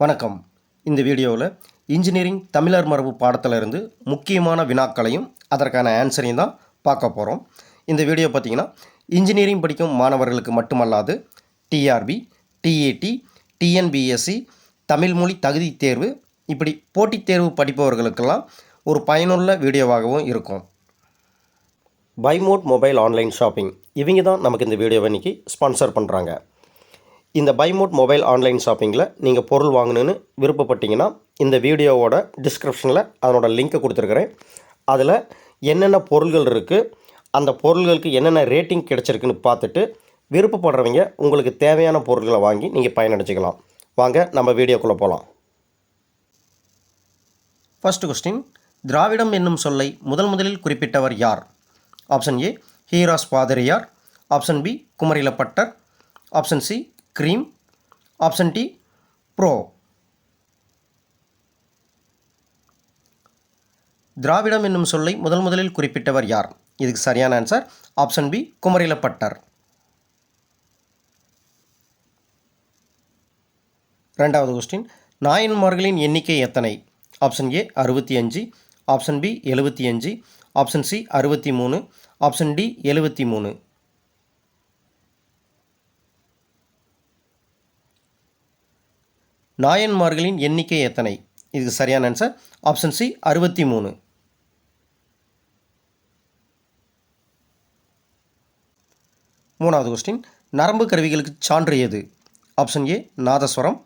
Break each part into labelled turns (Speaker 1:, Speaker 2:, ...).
Speaker 1: வணக்கம். இந்த வீடியோவில் இன்ஜினியரிங் தமிழர் மரபு பாடத்திலிருந்து முக்கியமான வினாக்களையும் அதற்கான ஆன்சரையும் தான் பார்க்க போகிறோம் இந்த வீடியோ பார்த்திங்கன்னா இன்ஜினியரிங் படிக்கும் மாணவர்களுக்கு மட்டுமல்லாது டிஆர்பி டிஏடி டிஎன்பிஎஸ்சி தமிழ் மொழி தகுதி தேர்வு இப்படி போட்டித் தேர்வு படிப்பவர்களுக்கெல்லாம் ஒரு பயனுள்ள வீடியோவாகவும் இருக்கும். பைமோட் மொபைல் ஆன்லைன் ஷாப்பிங். இவங்க தான் நமக்கு இந்த வீடியோவை இன்றைக்கி ஸ்பான்சர் பண்ணுறாங்க இந்த பைமோட் மொபைல் ஆன்லைன் ஷாப்பிங்கில் நீங்கள் பொருள் வாங்கணுன்னு விருப்பப்பட்டீங்கன்னா இந்த வீடியோவோட டிஸ்கிரிப்ஷனில் அதனோட லிங்க்கை கொடுத்துருக்குறேன். அதில் என்னென்ன பொருள்கள் இருக்குது அந்த பொருள்களுக்கு என்னென்ன ரேட்டிங் கிடச்சிருக்குன்னு பார்த்துட்டு விருப்பப்படுறவங்க உங்களுக்கு தேவையான பொருட்களை வாங்கி நீங்கள் பயனடைச்சிக்கலாம் வாங்க நம்ம வீடியோக்குள்ளே போகலாம் ஃபர்ஸ்ட் கொஸ்டின் திராவிடம் என்னும் சொல்லை முதல் முதலில் குறிப்பிட்டவர் யார்? ஆப்ஷன் ஏ ஹீராஸ் பாதிரியார். Option B Kumarilabhattar. Option C cream option D ப்ரோ திராவிடம் என்னும் சொல்லை முதல் முதலில் குறிப்பிட்டவர் யார்? இதுக்கு சரியான ஆன்சர் ஆப்ஷன் பி குமரிலப்பட்டர். ரெண்டாவது கொஸ்டின் நாயன்மார்களின் எண்ணிக்கை எத்தனை? ஆப்ஷன் ஏ அறுபத்தி அஞ்சு ஆப்ஷன் பி எழுபத்தி அஞ்சு ஆப்ஷன் சி அறுபத்தி மூணு ஆப்ஷன் டி எழுபத்தி மூணு. நாயன்மார்களின் எண்ணிக்கை எத்தனை? இதுக்கு சரியான ஆன்சர் ஆப்ஷன் சி அறுபத்தி மூணு மூணாவது கொஸ்டின் நரம்பு கருவிகளுக்கு சான்று எது option A nadaswaram.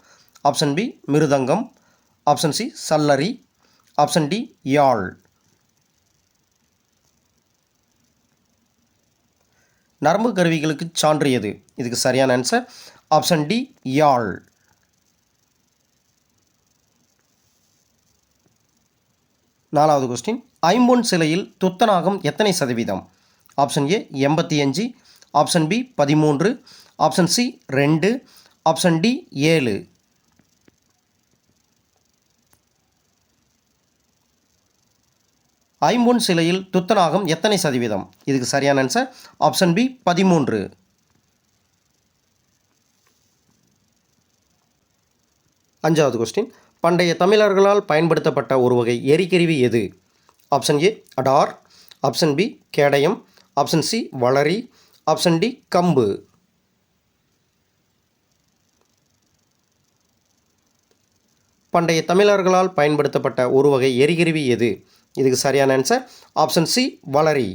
Speaker 1: Option B mridangam. Option C சல்லரி. Option D யாழ். நரம்பு கருவிகளுக்கு சான்று எது இதுக்கு சரியான ஆன்சர் ஆப்ஷன் டி யாழ். நாலாவது கொஸ்டின் ஐம்பொன் சிலையில் துத்தநாகம் எத்தனை சதவீதம்? ஆப்ஷன் ஏ எண்பத்தி அஞ்சு. ஆப்ஷன் பி பதிமூன்று. ஆப்ஷன் சி ரெண்டு. ஆப்ஷன் டி ஏழு. ஐம்பொன் சிலையில் துத்தநாகம் எத்தனை சதவீதம்? இதுக்கு சரியான ஆன்சர் ஆப்ஷன் பி பதிமூன்று. அஞ்சாவது கொஸ்டின் பண்டைய தமிழர்களால் பயன்படுத்தப்பட்ட ஒரு வகை எரிக்கருவி எது? ஆப்ஷன் ஏ அடார் ஆப்ஷன் பி கேடயம் ஆப்ஷன் சி வளரி ஆப்ஷன் டி கம்பு பண்டைய தமிழர்களால் பயன்படுத்தப்பட்ட ஒரு வகை எரிகருவி எது? இதுக்கு சரியான ஆன்சர் ஆப்ஷன் சி வளரி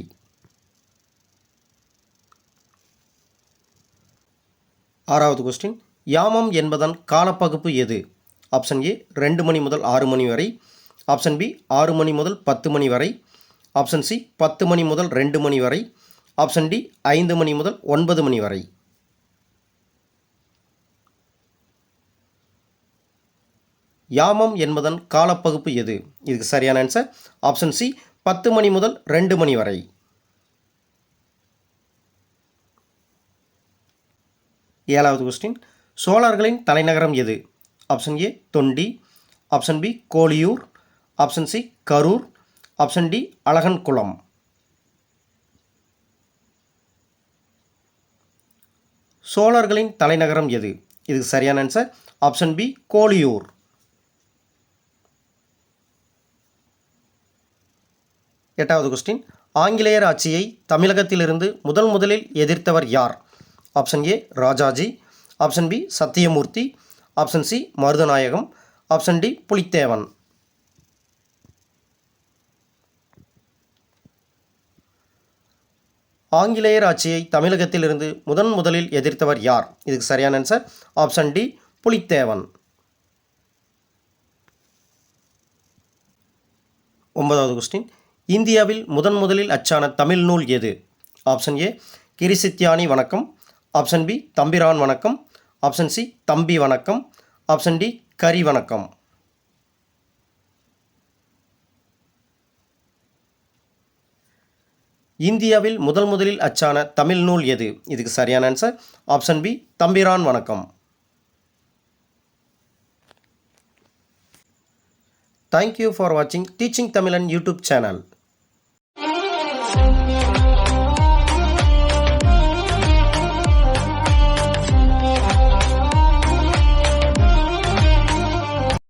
Speaker 1: ஆறாவது கொஸ்டின் யாமம் என்பதன் காலப்பகுப்பு எது? ஆப்ஷன் ஏ ரெண்டு மணி முதல் ஆறு மணி வரை. ஆப்ஷன் பி ஆறு மணி முதல் பத்து மணி வரை. ஆப்ஷன் சி பத்து மணி முதல் ரெண்டு மணி வரை. ஆப்ஷன் டி ஐந்து மணி முதல் ஒன்பது மணி வரை. யாமம் என்பதன் காலப்பகுப்பு எது? இதுக்கு சரியான ஆன்சர் ஆப்ஷன் சி பத்து மணி முதல் ரெண்டு மணி வரை. ஏழாவது கொஸ்டின் சோழர்களின் தலைநகரம் எது? Option A Thondi option B Koliyur option C Karur option D Alagankulam சோழர்களின் தலைநகரம் எது? இதுக்கு சரியான ஆன்சர் ஆப்ஷன் பி கோலியூர் எட்டாவது கொஸ்டின் ஆங்கிலேயர் ஆட்சியை தமிழகத்திலிருந்து முதல் முதலில் எதிர்த்தவர் யார்? Option A Rajaji. Option B Sathyamurthy. Option C Maruthanayagam. Option D Pulithevan. ஆங்கிலேயர் ஆட்சியை தமிழகத்திலிருந்து முதன் முதலில் எதிர்த்தவர் யார்? இதுக்கு சரியான ஆன்சர் ஆப்ஷன் டி புலித்தேவன். ஒன்பதாவது கொஸ்டின் இந்தியாவில் முதன் முதலில் அச்சான தமிழ் நூல் எது? ஆப்ஷன் ஏ கிரிசித்தியானி வணக்கம். ஆப்ஷன் பி தம்பிரான் வணக்கம். ஆப்ஷன் சி தம்பி வணக்கம். ஆப்ஷன் டி கரி வணக்கம். இந்தியாவில் முதல் முதலில் அச்சான தமிழ் நூல் எது? இதுக்கு சரியான ஆன்சர் ஆப்ஷன் பி தம்பிரான் வணக்கம். தேங்க்யூ ஃபார் வாட்சிங் டீச்சிங் தமிழன் யூடியூப் சேனல்